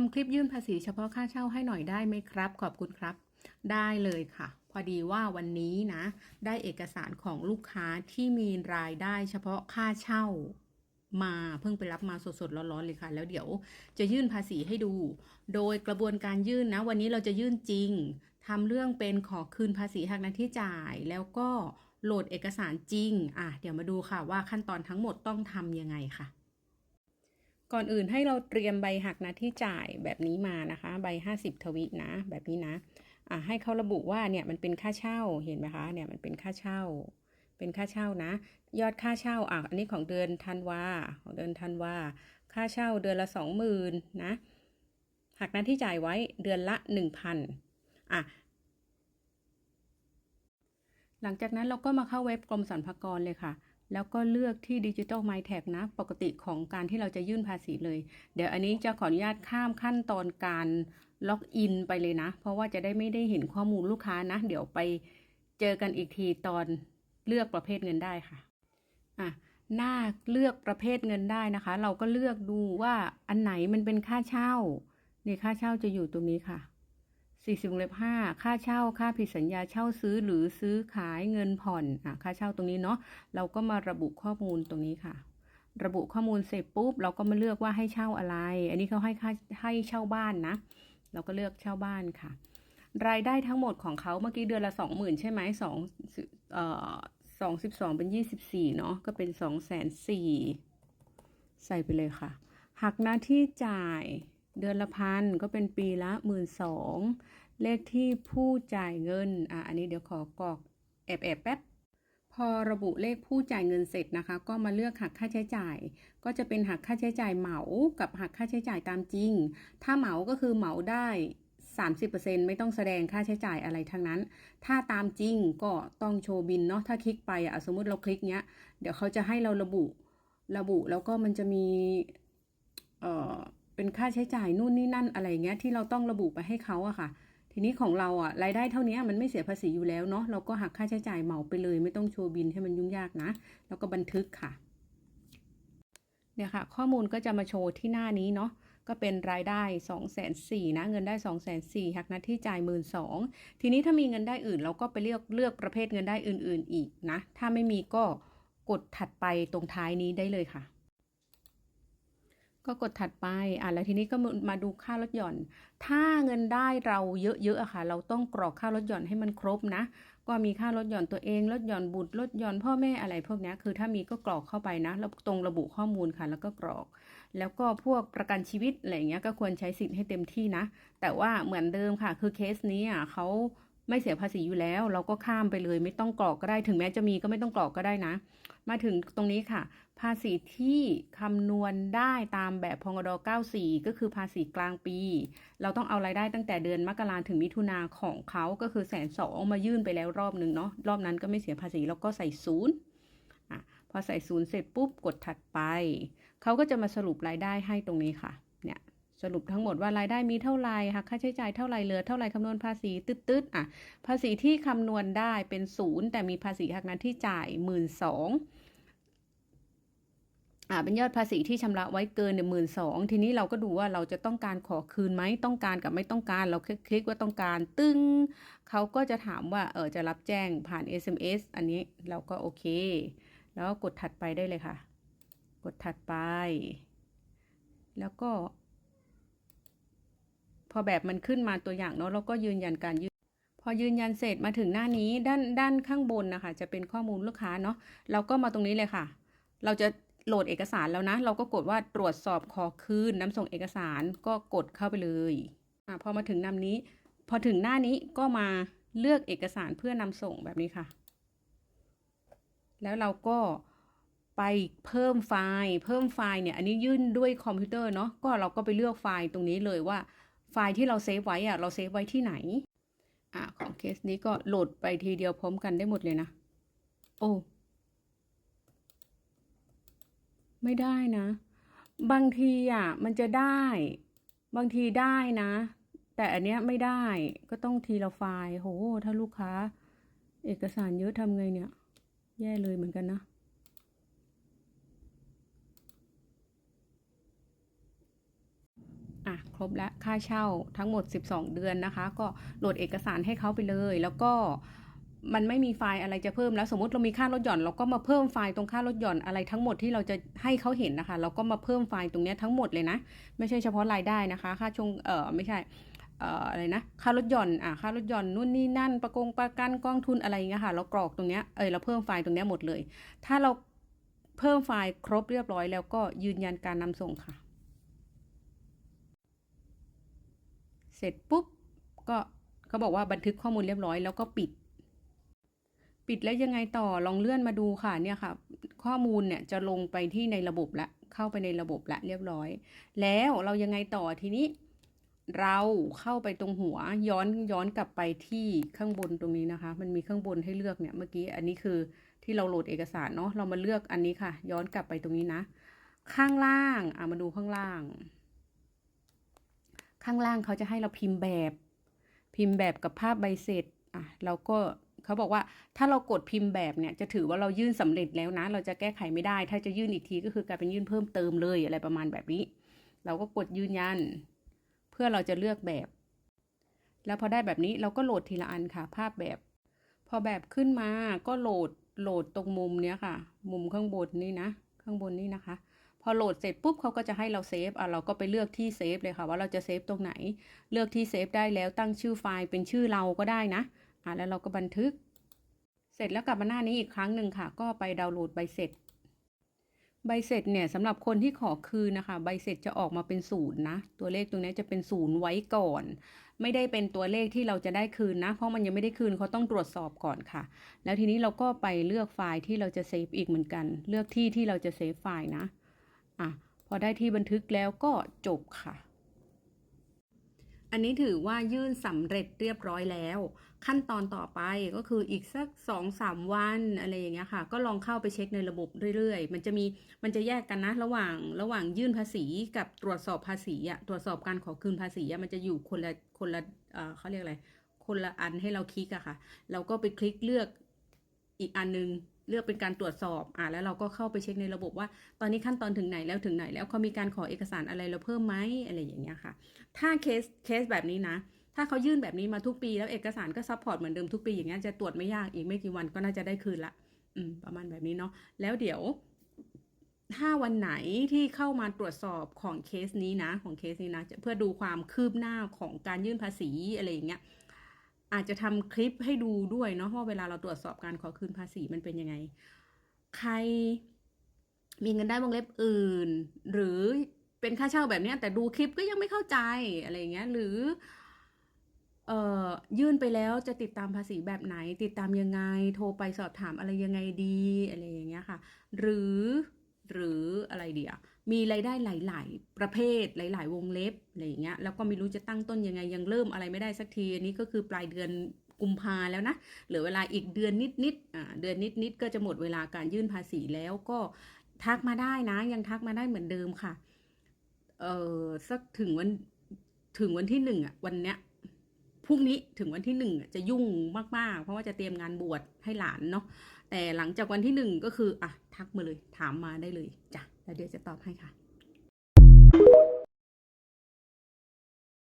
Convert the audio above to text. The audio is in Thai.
ทำคลิปยื่นภาษีเฉพาะค่าเช่าให้หน่อยได้ไหมครับ ขอบคุณครับ ได้เลยค่ะ พอดีว่าวันนี้นะ ได้เอกสารของลูกค้าที่มีรายได้เฉพาะค่าเช่ามาเพิ่งไปรับมาสดๆร้อนๆเลยค่ะ แล้วเดี๋ยวจะยื่นภาษีให้ดู โดยกระบวนการยื่นนะ วันนี้เราจะยื่นจริงทำเรื่องเป็นขอคืนภาษีหักหน้าที่จ่าย แล้วก็โหลดเอกสารจริง อะ เดี๋ยวมาดูค่ะว่าขั้นตอนทั้งหมดต้องทำยังไงค่ะ ก่อนอื่นให้เราเตรียมใบหักหน้าที่จ่ายแบบนี้มานะคะ ใบ 50 ทวินะแบบนี้นะอะให้เขาระบุว่าเนี่ยมันเป็นค่าเช่าเห็นไหมคะเนี่ยมันเป็นค่าเช่า เป็นค่าเช่านะ ยอดค่าเช่าอะอันนี้ของเดือนธันวาของเดือนธันวาค่าเช่าเดือนละสองหมื่นนะหักหน้าที่จ่ายไว้เดือนละหนึ่งพันอะหลังจากนั้นเราก็มาเข้าเว็บกรมสรรพากรเลยค่ะ แล้วก็เลือกที่ Digital My Tag นะ ปกติของการที่เราจะยื่นภาษีเลย เดี๋ยวอันนี้จะขออนุญาตข้ามขั้นตอนการล็อกอินไปเลยนะ เพราะว่าจะได้ไม่ได้เห็นข้อมูลลูกค้านะ เดี๋ยวไปเจอกันอีกทีตอนเลือกประเภทเงินได้ค่ะอะหน้าเลือกประเภทเงินได้นะคะ เราก็เลือกดูว่าอันไหนมันเป็นค่าเช่านี่ค่าเช่าจะอยู่ตรงนี้ค่ะ 40เล็บ5ค่าเช่า ค่าผิดสัญญาเช่าซื้อหรือซื้อขายเงินผ่อนอะค่าเช่าตรงนี้เนาะ เราก็มาระบุข้อมูลตรงนี้ค่ะ ระบุข้อมูลเสร็จปุ๊บ เราก็มาเลือกว่าให้เช่าอะไร อันนี้เขาให้ค่าให้เช่าบ้านนะ เราก็เลือกเช่าบ้านค่ะ รายได้ทั้งหมดของเขาเมื่อกี้เดือนละสองหมื่นใช่ไหมสองเอ่อสองสิบสองเป็นยี่สิบสี่เนาะ ก็เป็นสองแสนสี่ใส่ไปเลยค่ะ หักหน้าที่จ่าย เดือนละพันก็เป็นปีละหมื่นสองเลขที่ผู้จ่ายเงินอะอันนี้เดี๋ยวขอกรอกแอบแอบแป๊บพอระบุเลขผู้จ่ายเงินเสร็จนะคะ ก็มาเลือกหักค่าใช้จ่าย ก็จะเป็นหักค่าใช้จ่ายเหมากับหักค่าใช้จ่ายตามจริง ถ้าเหมาก็คือเหมาได้ 30%ไม่ต้องแสดงค่าใช้จ่ายอะไรทั้งนั้น ถ้าตามจริงก็ต้องโชว์บินเนาะถ้าคลิกไปอะสมมติเราคลิกเนี้ย เดี๋ยวเขาจะให้เราระบุระบุแล้วก็มันจะมีเอ่อ เป็นค่าใช้จ่ายนู่นนี่นั่นอะไรเงี้ยที่เราต้องระบุไปให้เขาอะค่ะ ทีนี้ของเราอะรายได้เท่านี้มันไม่เสียภาษีอยู่แล้วเนาะเราก็หักค่าใช้จ่ายเหมาไปเลย ไม่ต้องโชว์บินให้มันยุ่งยากนะ แล้วก็บันทึกค่ะเนี่ยค่ะ ข้อมูลก็จะมาโชว์ที่หน้านี้เนาะก็เป็นรายได้2องแสนสี่นะเงินได้2องแสนสี่หักหน้าที่จ่ายหมื่นสองทีนี้ถ้ามีเงินได้อื่น เราก็ไปเลือกเลือกประเภทเงินได้อื่น ๆ อีกนะ ถ้าไม่มีก็กดถัดไปตรงท้ายนี้ได้เลยค่ะ ก็กดถัดไปอะแล้วทีนี้ก็มาดูค่าลดหย่อน ถ้าเงินได้เราเยอะๆอะค่ะ เราต้องกรอกค่าลดหย่อนให้มันครบนะ ก็มีค่าลดหย่อนตัวเองลดหย่อนบุตรลดหย่อนพ่อแม่อะไรพวกนี้คือถ้ามีก็กรอกเข้าไปนะ แล้วตรงระบุข้อมูลค่ะ แล้วก็กรอก แล้วก็พวกประกันชีวิตอะไรเงี้ยก็ควรใช้สิทธิ์ให้เต็มที่นะ แต่ว่าเหมือนเดิมค่ะ คือเคสนี้อะเขาไม่เสียภาษีอยู่แล้ว เราก็ข้ามไปเลย ไม่ต้องกรอกก็ได้ ถึงแม้จะมีก็ไม่ต้องกรอกก็ได้นะ มาถึงตรงนี้ค่ะ ภาษีที่คำนวณได้ตามแบบพงด94 ก็คือภาษีกลางปี เราต้องเอารายได้ตั้งแต่เดือนมกราถึงมิถุนาของเขาก็คือแสนสองมายื่นไปแล้วรอบหนึ่งเนาะรอบนั้นก็ไม่เสียภาษีแล้วก็ใส่ศูนย์อะพอใส่ศูนย์เสร็จปุ๊บกดถัดไป เขาก็จะมาสรุปรายได้ให้ตรงนี้ค่ะเนี่ยสรุปทั้งหมดว่ารายได้มีเท่าไหร่หักค่าใช้จ่ายเท่าไหร่เหลือเท่าไหร่คำนวณภาษีตืดๆอะภาษีที่คำนวณได้เป็นศูนย์แต่มีภาษีหักหน้าที่จ่ายหมื่นสอง อ่าเป็นยอดภาษีที่ชำระไว้เกินหนึ่งหมื่นสองทีนี้เราก็ดูว่าเราจะต้องการขอคืนไหมต้องการกับไม่ต้องการ เราคลิกว่าต้องการ ตึ้งเขาก็จะถามว่าเออจะรับแจ้งผ่าน SMS อันนี้เราก็โอเค แล้วก็กดถัดไปได้เลยค่ะ กดถัดไป แล้วก็ พอแบบมันขึ้นมาตัวอย่างเนาะเราก็ยืนยันการยื่นพอยืนยันเสร็จมาถึงหน้านี้ด้านด้านข้างบนนะคะจะเป็นข้อมูลลูกค้าเนาะเราก็มาตรงนี้เลยค่ะ เราจะ โหลดเอกสารแล้วนะ เราก็กดว่าตรวจสอบขอคืนนำส่งเอกสารก็กดเข้าไปเลยอพอมาถึงนำนี้ พอถึงหน้านี้ก็มาเลือกเอกสารเพื่อนำส่งแบบนี้ค่ะ แล้วเราก็ไปเพิ่มไฟล์ เพิ่มไฟล์เนี่ย อันนี้ยื่นด้วยคอมพิวเตอร์เนาะ ก็เราก็ไปเลือกไฟล์ตรงนี้เลยว่าไฟล์ที่เราเซฟไว้อะเราเซฟไว้ที่ไหน อะของเคสนี้ก็โหลดไปทีเดียวพร้อมกันได้หมดเลยนะ โอ้ ไม่ได้นะ บางทีอะมันจะได้ บางทีได้นะ แต่อันเนี้ยไม่ได้ก็ต้องทีละไฟล์โห ถ้าลูกค้า เอกสารเยอะทำไงเนี่ย แย่เลยเหมือนกันนะอะครบแล้วค่าเช่าทั้งหมด 12 เดือนนะคะ ก็โหลดเอกสารให้เขาไปเลย แล้วก็ มันไม่มีไฟล์อะไรจะเพิ่มแล้วสมมติเรามีค่าลดหย่อน เราก็มาเพิ่มไฟล์ตรงค่าลดหย่อนอะไรทั้งหมดที่เราจะให้เขาเห็นนะคะ เราก็มาเพิ่มไฟล์ตรงนี้ทั้งหมดเลยนะ ไม่ใช่เฉพาะรายได้นะคะ ค่าชงเออไม่ใช่เอ่ออะไรนะค่าลดหย่อนอะค่าลดหย่อนนู่นนี่นั่น ประกงประกันกองทุนอะไรอย่างเงี้ยค่ะ เรากรอกตรงเนี้ยเออเราเพิ่มไฟล์ตรงเนี้ยหมดเลย ถ้าเราเพิ่มไฟล์ครบเรียบร้อยแล้วก็ยืนยันการนำส่งค่ะ เสร็จปุ๊บก็เขาบอกว่าบันทึกข้อมูลเรียบร้อยแล้วก็ปิด ปิดแล้วยังไงต่อลองเลื่อนมาดูค่ะเนี่ยค่ะ ข้อมูลเนี่ยจะลงไปที่ในระบบละเข้าไปในระบบละเรียบร้อย แล้วเรายังไงต่อทีนี้ เราเข้าไปตรงหัวย้อนย้อนกลับไปที่ข้างบนตรงนี้นะคะ มันมีข้างบนให้เลือกเนี่ยเมื่อกี้อันนี้คือที่เราโหลดเอกสารเนาะเรามาเลือกอันนี้ค่ะ ย้อนกลับไปตรงนี้นะ ข้างล่างอะมาดูข้างล่าง ข้างล่างเขาจะให้เราพิมพ์แบบ พิมพ์แบบกับภาพใบเสร็จอะเราก็ เขาบอกว่าถ้าเรากดพิมพ์แบบเนี่ยจะถือว่าเรายื่นสำเร็จแล้วนะ เราจะแก้ไขไม่ได้ ถ้าจะยื่นอีกทีก็คือกลายเป็นยื่นเพิ่มเติมเลยอะไรประมาณแบบนี้ เราก็กดยืนยัน เพื่อเราจะเลือกแบบ แล้วพอได้แบบนี้เราก็โหลดทีละอันค่ะ ภาพแบบ พอแบบขึ้นมาก็โหลดโหลดตรงมุมเนี้ยค่ะ มุมข้างบนนี่นะ ข้างบนนี่นะคะพอโหลดเสร็จปุ๊บเขาก็จะให้เราเซฟอะเราก็ไปเลือกที่เซฟเลยค่ะว่าเราจะเซฟตรงไหน เลือกที่เซฟได้แล้วตั้งชื่อไฟล์เป็นชื่อเราก็ได้นะ อะแล้วเราก็บันทึก เสร็จแล้วกลับมาหน้านี้อีกครั้งหนึ่งค่ะ ก็ไปดาวน์โหลดใบเสร็จ ใบเสร็จเนี่ยสำหรับคนที่ขอคืนนะคะ ใบเสร็จจะออกมาเป็นศูนย์นะ ตัวเลขตรงนี้จะเป็นศูนย์ไว้ก่อน ไม่ได้เป็นตัวเลขที่เราจะได้คืนนะ เพราะมันยังไม่ได้คืนเขาต้องตรวจสอบก่อนค่ะ แล้วทีนี้เราก็ไปเลือกไฟล์ที่เราจะเซฟอีกเหมือนกัน เลือกที่ที่เราจะเซฟไฟล์นะ อะ พอได้ที่บันทึกแล้วก็จบค่ะ อันนี้ถือว่ายื่นสำเร็จเรียบร้อยแล้ว ขั้นตอนต่อไปก็คืออีกสักสองสามวันอะไรอย่างเงี้ยค่ะ ก็ลองเข้าไปเช็คในระบบเรื่อยๆ มันจะมีมันจะแยกกันนะ ระหว่างระหว่างยื่นภาษีกับตรวจสอบภาษีอะตรวจสอบการขอคืนภาษีอะมันจะอยู่คนละคนละเออเขาเรียกอะไรคนละอันให้เราคลิกอะค่ะ เราก็ไปคลิกเลือกอีกอันนึง เลือกเป็นการตรวจสอบอะแล้วเราก็เข้าไปเช็คในระบบว่า ตอนนี้ขั้นตอนถึงไหนแล้วถึงไหน แล้วเขามีการขอเอกสารอะไรเราเพิ่มไหมอะไรอย่างเงี้ยค่ะ ถ้าเคสเคสแบบนี้นะ ถ้าเขายื่นแบบนี้มาทุกปีแล้วเอกสารก็ซัพพอร์ตเหมือนเดิมทุกปีอย่างเงี้ยจะตรวจไม่ยากอีกไม่กี่วันก็น่าจะได้คืนละอืมประมาณแบบนี้เนาะแล้วเดี๋ยวถ้าวันไหนที่เข้ามาตรวจสอบของเคสนี้นะ ของเคสนี้นะจะเพื่อดูความคืบหน้าของการยื่นภาษีอะไรอย่างเงี้ย อาจจะทำคลิปให้ดูด้วยเนาะว่าเวลาเราตรวจสอบการขอคืนภาษีมันเป็นยังไง ใครมีเงินได้วงเล็บอื่น หรือเป็นค่าเช่าแบบนี้แต่ดูคลิปก็ยังไม่เข้าใจอะไรเงี้ย หรือเอ่อยื่นไปแล้วจะติดตามภาษีแบบไหน ติดตามยังไง โทรไปสอบถามอะไรยังไงดีอะไรอย่างเงี้ยค่ะ หรือหรืออะไรเดียว มีรายได้หลาย ๆ ประเภทหลาย ๆ วงเล็บอะไรอย่างเงี้ยแล้วก็ไม่รู้จะตั้งต้นยังไงยังเริ่มอะไรไม่ได้สักทีอันนี้ก็คือปลายเดือนกุมภาแล้วนะเหลือเวลาอีกเดือนนิดๆอ่าเดือนนิดๆก็จะหมดเวลาการยื่นภาษีแล้วก็ทักมาได้นะ ยังทักมาได้เหมือนเดิมค่ะเออสักถึงวันถึงวันที่หนึ่งอะวันเนี้ยพรุ่งนี้ถึงวันที่หนึ่งจะยุ่งมาก ๆ เพราะว่าจะเตรียมงานบวชให้หลานเนาะแต่หลังจากวันที่หนึ่งก็คืออะทักมาเลยถามมาได้เลยจ้ะ แล้วเดี๋ยวจะตอบให้ค่ะ